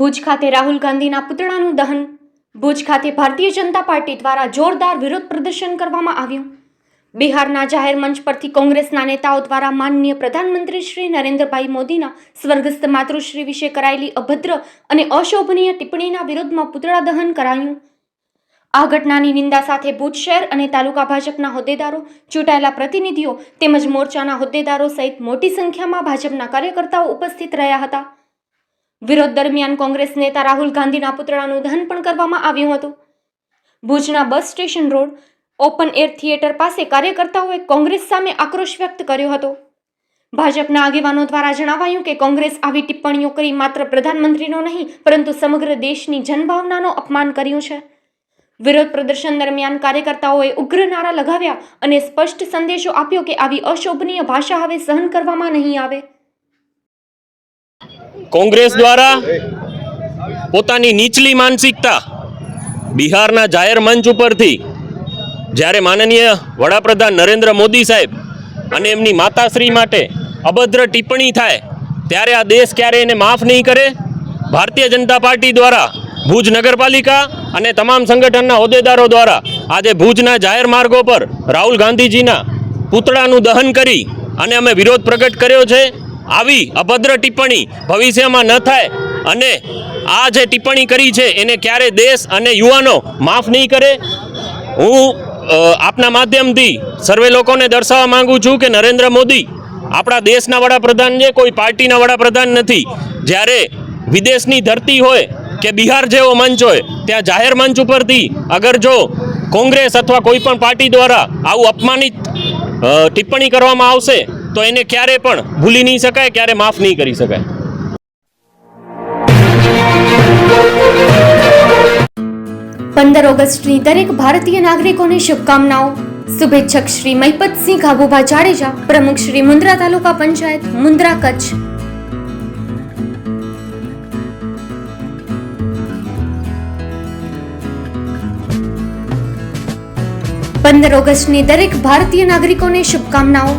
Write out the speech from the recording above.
ભુજ ખાતે રાહુલ ગાંધીના પુતળાનું દહન, ભુજ ખાતે ભારતીય જનતા પાર્ટી દ્વારા જોરદાર વિરોધ પ્રદર્શન કરવામાં આવ્યું. બિહારના જાહેર મંચ પરથી કોંગ્રેસના નેતાઓ દ્વારા માનનીય પ્રધાનમંત્રી શ્રી નરેન્દ્રભાઈ મોદીના સ્વર્ગસ્થ માતૃશ્રી વિશે કરાયેલી અભદ્ર અને અશોભનીય ટિપ્પણીના વિરોધમાં પુતળા દહન કરાયું. આ ઘટનાની નિંદા સાથે ભુજ શહેર અને તાલુકા ભાજપના હોદ્દેદારો, ચૂંટાયેલા પ્રતિનિધિઓ તેમજ મોરચાના હોદ્દેદારો સહિત મોટી સંખ્યામાં ભાજપના કાર્યકર્તાઓ ઉપસ્થિત રહ્યા હતા. વિરોધ દરમિયાન કોંગ્રેસ નેતા રાહુલ ગાંધીના પુતળાનું દહન પણ કરવામાં આવ્યું હતું. ભુજના bus station road open air theatre પાસે કાર્યકર્તાઓએ કોંગ્રેસ સામે આક્રોશ વ્યક્ત કર્યો હતો. ભાજપના આગેવાનો દ્વારા જણાવાયું કે કોંગ્રેસ આવી ટિપ્પણીઓ કરી માત્ર પ્રધાનમંત્રીનો નહીં, પરંતુ સમગ્ર દેશની જનભાવનાનો અપમાન કર્યું છે. વિરોધ પ્રદર્શન દરમિયાન કાર્યકર્તાઓએ ઉગ્ર નારા લગાવ્યા અને સ્પષ્ટ સંદેશો આપ્યો કે આવી અશોભનીય ભાષા હવે સહન કરવામાં નહીં આવે. કોંગ્રેસ દ્વારા પોતાની નીચલી માનસિકતા બિહારના જાહેર મંચ ઉપરથી જ્યારે માનનીય વડાપ્રધાન નરેન્દ્ર મોદી સાહેબ અને એમની માતાશ્રી માટે અભદ્ર ટિપ્પણી થાય, ત્યારે આ દેશ ક્યારે એને માફ નહીં કરે. ભારતીય જનતા પાર્ટી દ્વારા ભુજ નગરપાલિકા અને તમામ સંગઠનના હોદ્દેદારો દ્વારા આજે ભુજના જાહેર માર્ગો પર રાહુલ ગાંધીજીના પૂતળાનું દહન કરી અને અમે વિરોધ પ્રગટ કર્યો છે. આવી અભદ્ર ટિપ્પણી ભવિષ્યમાં ન થાય અને આ જે ટિપ્પણી કરી છે એને ક્યારે દેશ અને યુવાનો માફ નહીં કરે? હું આપના માધ્યમથી સર્વે લોકોને દર્શાવવા માંગુ છું કે નરેન્દ્ર મોદી આપણા દેશના વડાપ્રધાન છે, કોઈ પાર્ટીના વડાપ્રધાન નથી. જ્યારે વિદેશની ધરતી હોય કે બિહાર જેવો મંચ હોય, ત્યાં જાહેર મંચ ઉપરથી અગર જો કોંગ્રેસ અથવા કોઈ પણ પાર્ટી દ્વારા આવું અપમાનિત ટિપ્પણી કરવામાં આવશે તો એને ક્યારે પણ ભૂલી નહીં શકાય, ક્યારે માફ નહીં કરી શકાય. પંદર ઓગસ્ટની દરેક ભારતીય નાગરિકોને શુભકામનાઓ. શુભેચ્છક શ્રી મહિપતસિંહ ખાબુભા જાડેજા, પ્રમુખ શ્રી મુન્દ્રા તાલુકા પંચાયત, મુન્દ્રા કચ્છ. પંદર ઓગસ્ટની દરેક ભારતીય નાગરિકોને શુભકામનાઓ.